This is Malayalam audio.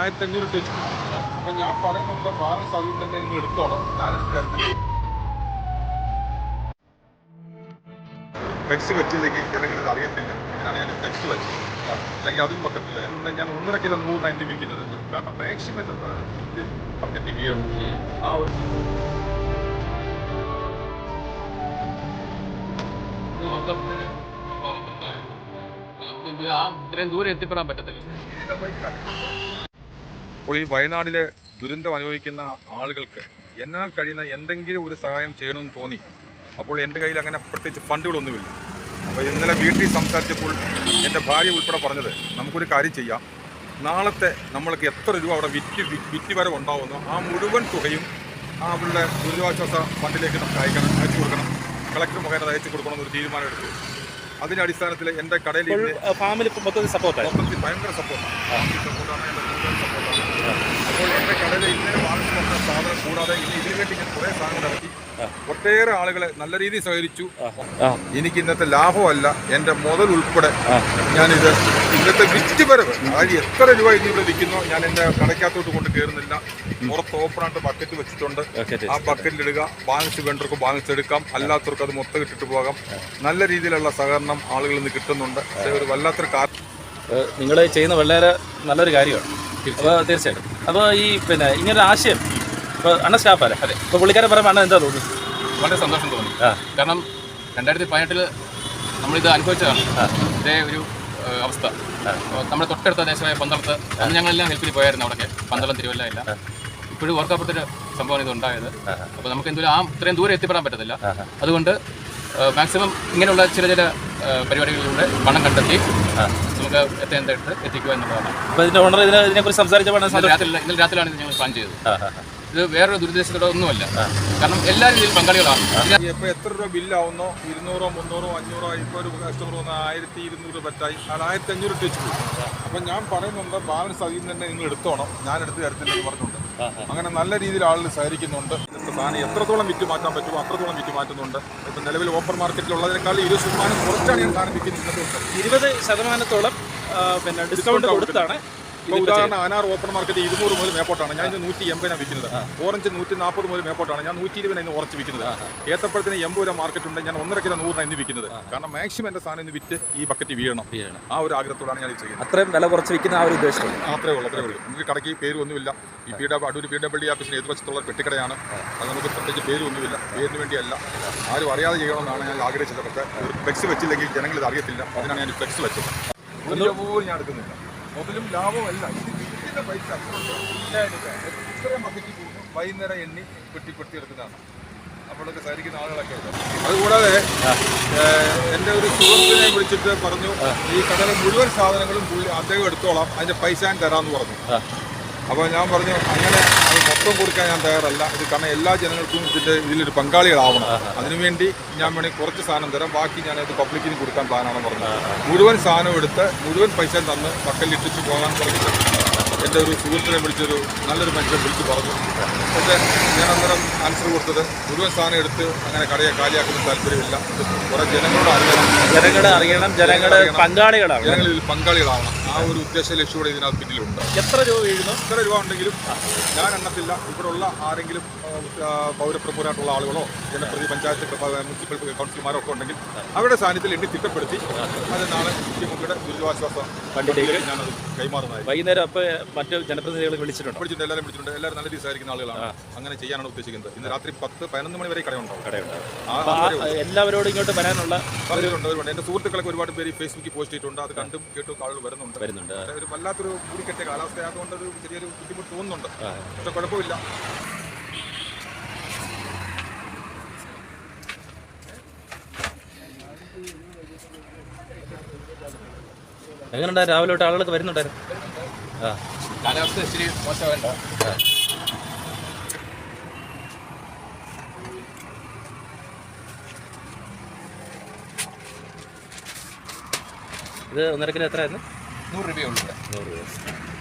ആയിരത്തി അഞ്ഞൂറ് ഇട്ട് വെച്ചു. അപ്പൊ ഞാൻ പറയുന്നത് ബാലൻസ് അതിൽ തന്നെ നിങ്ങൾ എടുത്തോണം ഫ്ലെക്സ് പറ്റിയില്ലെങ്കിൽ ജനങ്ങൾ ഇത് അറിയത്തില്ല ഇതിനാണ് ഞാൻ ഫ്ലെക്സ് വെച്ചത് അല്ലെങ്കിൽ അതും പറ്റത്തില്ല. എന്നാൽ ഞാൻ ഒന്നര കിലോ നൂറ് നയന്റി വിൽക്കുന്നത്. കാരണം മാക്സിമം വീഴും ആ ഒരു ഇത്രയും ദൂരം എത്തിപ്പെടാൻ പറ്റത്തില്ല. അപ്പോൾ ഈ വയനാടിലെ ദുരന്തം അനുഭവിക്കുന്ന ആളുകൾക്ക് എന്നാൽ കഴിയുന്ന എന്തെങ്കിലും ഒരു സഹായം ചെയ്യണമെന്ന് തോന്നി. അപ്പോൾ എന്റെ കയ്യിൽ അങ്ങനെ പ്രത്യേകിച്ച് ഫണ്ടുകളൊന്നുമില്ല. അപ്പോൾ ഇന്നലെ വീട്ടിൽ സംസാരിച്ചപ്പോൾ എന്റെ ഭാര്യ ഉൾപ്പെടെ പറഞ്ഞത് നമുക്കൊരു കാര്യം ചെയ്യാം. നാളത്തെ നമ്മൾക്ക് എത്ര രൂപ അവിടെ വിറ്റ് വിറ്റ് വരെ ഉണ്ടാവുന്നു ആ മുഴുവൻ തുകയും ആ അവരുടെ ദുരിതാശ്വാസ ഫണ്ടിലേക്ക് നമുക്ക് അയക്കണം അയച്ചു കൊടുക്കണം. കളക്ടർ മുഖേന അയച്ചു അയച്ചു കൊടുക്കണമെന്നൊരു തീരുമാനം എടുത്തു. അതിന്റെ അടിസ്ഥാനത്തിൽ എന്റെ കടയിൽ ഫാമിലി മൊത്തത്തിൽ സപ്പോർട്ട് മൊത്തത്തിൽ ഭയങ്കര സപ്പോർട്ടാണ് അപ്പോൾ എന്റെ കടയിൽ ഇന്നലെ വാങ്ങിച്ചു വന്ന സാധനം കൂടാതെ ഇനി ഇതിനു വേണ്ടി ഞാൻ കുറേ സാധനങ്ങൾ ഇറക്കി. ഒട്ടേറെ ആളുകളെ നല്ല രീതിയിൽ സഹകരിച്ചു. എനിക്ക് ഇന്നത്തെ ലാഭമല്ല എന്റെ മുതൽ ഉൾപ്പെടെ. ഞാനിത് ഇന്നത്തെ വിറ്റ് വരവ് അതായത് എത്ര രൂപ ഇന്ന് ഇവിടെ വിൽക്കുന്നോ ഞാൻ എന്റെ കടയ്ക്കകത്തോട്ട് കൊണ്ട് കയറുന്നില്ല. പുറത്ത് ഓപ്പണായിട്ട് ബക്കറ്റ് വെച്ചിട്ടുണ്ട്. ആ ബക്കറ്റിൽ ഇടുക ബാലൻസ് വേണ്ടവർക്ക് ബാലൻസ് എടുക്കാം. അല്ലാത്തവർക്ക് അത് മൊത്തം ഇട്ടിട്ട് പോകാം. നല്ല രീതിയിലുള്ള സഹകരണം ആളുകളിൽ നിന്ന് കിട്ടുന്നുണ്ട്. പക്ഷേ ഒരു വല്ലാത്തൊരു കാര്യം നിങ്ങൾ ചെയ്യുന്ന വളരെ നല്ലൊരു കാര്യമാണ്. അപ്പോൾ തീർച്ചയായിട്ടും. അപ്പോൾ ഈ പിന്നെ ഇങ്ങനൊരു ആശയം ഇപ്പോൾ അണ്ണ സ്റ്റാഫല്ലേ അതെ. ഇപ്പോൾ പുള്ളിക്കാരെ പറയുമ്പോൾ അണ്ണ എന്താ തോന്നി വളരെ സന്തോഷം തോന്നി. ആ. കാരണം രണ്ടായിരത്തി പതിനെട്ടിൽ നമ്മളിത് അനുഭവിച്ചതാണ്. ഇതേ ഒരു ഏഹ്, അവസ്ഥ. അപ്പോൾ നമ്മുടെ തൊട്ടടുത്ത ദേശമായ പന്തളത്ത് അന്ന് ഞങ്ങളെല്ലാം ഹെൽപ്പിൽ പോയായിരുന്നു അവിടെയൊക്കെ പന്തളം തിരുവല്ല ഇല്ല ഇപ്പോഴും ഓർക്കപ്പെട്ടൊരു സംഭവമാണ് ഇത് ഉണ്ടായത്. അപ്പോൾ നമുക്ക് എന്തെങ്കിലും ആ ഇത്രയും ദൂരം എത്തിപ്പെടാൻ പറ്റത്തില്ല. അതുകൊണ്ട് മാക്സിമം ഇങ്ങനെയുള്ള ചില ചില ഏഹ്, പരിപാടികളിലൂടെ പണം കണ്ടെത്തി നമുക്ക് എത്തേണ്ടത് എത്തിക്കുക എന്നുള്ളതാണ്. അപ്പോൾ ഇതിന്റെ ഓണർ ഇതിനെ ഇതിനെക്കുറിച്ച് സംസാരിച്ചപ്പോൾ അണ്ണൻ ഇന്നലെ രാത്രി ഇന്നലെ രാത്രിയാണ് ഇത് ഞങ്ങൾ പ്ലാൻ ചെയ്തത്. ആ ആ ആ. ഇത് വേറൊരു ദുരുദ്ദേശത്തോടെ ഒന്നുമല്ല. കാരണം എല്ലാവരും ഇതിൽ പങ്കാളികളാണ്. ഇപ്പൊ എത്ര രൂപ ബില്ലാവുന്നോ? ഇരുന്നൂറോ മുന്നൂറോ അഞ്ഞൂറോ ഇപ്പൊ ഒരു കസ്റ്റമർ വന്ന ആയിരത്തി ഇരുന്നൂറ് പറ്റായി അത് ആയിരത്തി അഞ്ഞൂറ് ഇട്ട് വെച്ചു അപ്പൊ ഞാൻ പറയുന്നുണ്ട് ബാലൻസ് അതിൽ നിന്ന് തന്നെ നിങ്ങൾ എടുത്തോണം. ഞാൻ എടുത്ത് തരത്തില്ല പറഞ്ഞിട്ടുണ്ട് അങ്ങനെ നല്ല രീതിയിൽ ആളുകൾ സഹകരിക്കുന്നുണ്ട്. ഇന്നത്തെ സാധനം എത്രത്തോളം വിറ്റ് മാറ്റാൻ പറ്റുമോ അത്രത്തോളം വിറ്റ് മാറ്റുന്നുണ്ട്. ഇപ്പൊ നിലവിൽ ഓപ്പൺ മാർക്കറ്റിൽ ഉള്ളതിനേക്കാൾ ഇരുപത് ശതമാനം കുറച്ചാണ് ഞാൻ സാധനം വിൽക്കുന്നത് ഇരുപത് ശതമാനത്തോളം പിന്നെ ഡിസ്കൗണ്ട് കൊടുത്താണ്. ഉദാഹരണം അനാർ ഓപ്പൺ മാർക്കറ്റ് ഇരുന്നൂറ് മുതൽ മേപ്പോട്ടാണ്. ഞാൻ ഇത് നൂറ്റി എൺപതിനാണ് വിൽക്കുന്നത്. ഓറഞ്ച് നൂറ്റി നാൽപ്പത് മുതൽ മേപ്പോട്ടാണ്. ഞാൻ നൂറ്റി ഇരുപതിനാണ് ഇന്ന് ഉറച്ച് വിൽക്കുന്നത്. ഏത്തപ്പഴത്തിന് എൺപത് രൂപ മാർക്കറ്റ് ഉണ്ട്. ഞാൻ ഒന്നര കിലോ നൂറിനാണ് ഇന്ന് വിൽക്കുന്നത്. കാരണം മാക്സിമം എന്റെ സാധനം ഇന്ന് വിറ്റ് ഈ ബക്കറ്റ് വീഴണം. ആ ഒരു ആഗ്രഹത്തോടാണ് ഞാൻ ചെയ്യുന്നത്. അത്രയും വില കുറച്ച് വിൽക്കുന്ന ആ ഒരു ഉദ്ദേശം. അത്രേ ഉള്ളൂ അത്രേ ഉള്ളൂ. നമുക്ക് കടയ്ക്ക് പേരൊന്നുമില്ല ഈ P W Adoor P W ആഫീസിന് എതിർവശത്തുള്ള പെട്ടിക്കടയാണ്. അത് നമുക്ക് പ്രത്യേകിച്ച് പേരൊന്നുമില്ല പേരിന് വേണ്ടിയല്ല. ആരും അറിയാതെ ചെയ്യണമെന്നാണ് ഞാൻ ആഗ്രഹിച്ചത്. പക്ഷേ ഒരു ഫ്ലെക്സ് വെച്ചില്ലെങ്കിൽ ജനങ്ങൾ ഇത് അറിയത്തില്ല. അതിനാണ് ഞാൻ ഫ്ലെക്സ് വെച്ചത്. ഞാൻ എടുക്കുന്നില്ല. മുതലും ലാഭമല്ല ഇത് കിട്ടുന്ന പൈസ എത്ര ബക്കറ്റിൽ പോകുന്നു വൈകുന്നേരം എണ്ണി പെട്ടി പെട്ടി എടുക്കുന്നതാണ് അപ്പോഴൊക്കെ സഹകരിക്കുന്ന ആളുകളൊക്കെ അതുകൂടാതെ എന്റെ എന്റെ ഒരു സുഹൃത്തിനെ വിളിച്ചിട്ട് പറഞ്ഞു ഈ കടയിലെ മുഴുവൻ സാധനങ്ങളും പുള്ളി അദ്ദേഹം എടുത്തോളാം അതിന്റെ പൈസ ഞാൻ തരാമെന്ന് പറഞ്ഞു. അപ്പോൾ ഞാൻ പറഞ്ഞു അങ്ങനെ അത് മൊത്തം കൊടുക്കാൻ ഞാൻ തയ്യാറല്ല. ഇത് കാരണം എല്ലാ ജനങ്ങൾക്കും ഇതിന്റെ ഇതിലൊരു പങ്കാളികളാവണം. അതിനുവേണ്ടി ഞാൻ വേണമെങ്കിൽ കുറച്ച് സാധനം തരാം. ബാക്കി ഞാൻ അത് പബ്ലിക്കിന് കൊടുക്കാൻ പ്ലാനാണെന്ന് പറഞ്ഞു. മുഴുവൻ സാധനം എടുത്ത് മുഴുവൻ പൈസ തന്ന് പക്കലിട്ടിച്ച് പോകാൻ പറഞ്ഞു എന്റെ ഒരു സുഹൃത്തിനെ വിളിച്ചൊരു നല്ലൊരു മനുഷ്യൻ വിളിച്ച് പറഞ്ഞു. പക്ഷേ ഞാൻ അന്നേരം ആൻസർ കൊടുത്തത് മുഴുവൻ സാധനം എടുത്ത് അങ്ങനെ കടയെ കാലിയാക്കുന്ന താല്പര്യമില്ല. കുറേ ജനങ്ങളോട് അറിയണം. ജനങ്ങളെ അറിയണം ജനങ്ങളെ പങ്കാളികളാണ് ജനങ്ങളിൽ പങ്കാളികളാവണം. ആ ഒരു ഉദ്ദേശ ലക്ഷ്യോടെ ഇതിനകത്ത് പിന്നിലുണ്ട്. എത്ര രൂപ വീഴുന്നു? എത്ര രൂപ ഉണ്ടെങ്കിലും ഞാൻ എണ്ണത്തില്ല. ഇവിടെയുള്ള ആരെങ്കിലും പൗരപ്രമുഖരായിട്ടുള്ള ആളുകളോ ജനപ്രതി പഞ്ചായത്ത് മുനിസിപ്പൽ കൗൺസിലർമാരോ ഒക്കെ ഉണ്ടെങ്കിൽ അവരുടെ സാന്നിധ്യത്തിൽ എണ്ണി തിട്ടപ്പെടുത്തി അത് നാളെ മുഖ്യമന്ത്രിയുടെ ദുരിതാശ്വാസ ഫണ്ടിലേക്ക് ഞാനത് കൈമാറുന്നതായി വൈകുന്നേരം അപ്പോൾ മറ്റു ജനപ്രതിനിധികൾ വിളിച്ചിട്ടുണ്ട്? വിളിച്ചിട്ടുണ്ട്. എല്ലാവരും വിളിച്ചിട്ടുണ്ട്. എല്ലാവരും നല്ല സഹകരിക്കുന്ന ആളുകളാണ്. അങ്ങനെ ചെയ്യാനാണ് ഉദ്ദേശിക്കുന്നത്. ഇന്ന് രാത്രി പത്ത് പതിനൊന്ന് മണി വരെ കടയുണ്ടാവും കടയുണ്ടാവും എല്ലാവരോടും ഇങ്ങോട്ട് വരാനുള്ള പറഞ്ഞിട്ടുണ്ട് എന്റെ സുഹൃത്തുക്കളൊക്കെ ഒരുപാട് പേര് ഫേസ്ബുക്കിൽ പോസ്റ്റ് ചെയ്തിട്ടുണ്ട്. അത് കണ്ടും കേട്ടും ആളുകൾ വരുന്നുണ്ട്. വരുന്നുണ്ട്. ഒരു വല്ലാത്തൊരു കൂടിക്കെട്ടിയ കാലാവസ്ഥയായതുകൊണ്ട് ഒരു ചെറിയൊരു ബുദ്ധിമുട്ട് തോന്നുന്നുണ്ട്. പക്ഷെ കുഴപ്പമില്ല. എങ്ങനെയുണ്ടാ? രാവിലെ തൊട്ട് ആളുകളൊക്കെ വരുന്നുണ്ടായിരുന്നു ആ. കാലാവസ്ഥ ഇച്ചിരി മോശമാവേണ്ട ഇത് ഒന്നര കിലോ എത്രയായിരുന്നു? നൂറ് രൂപയുള്ളൂ നൂറ് രൂപ.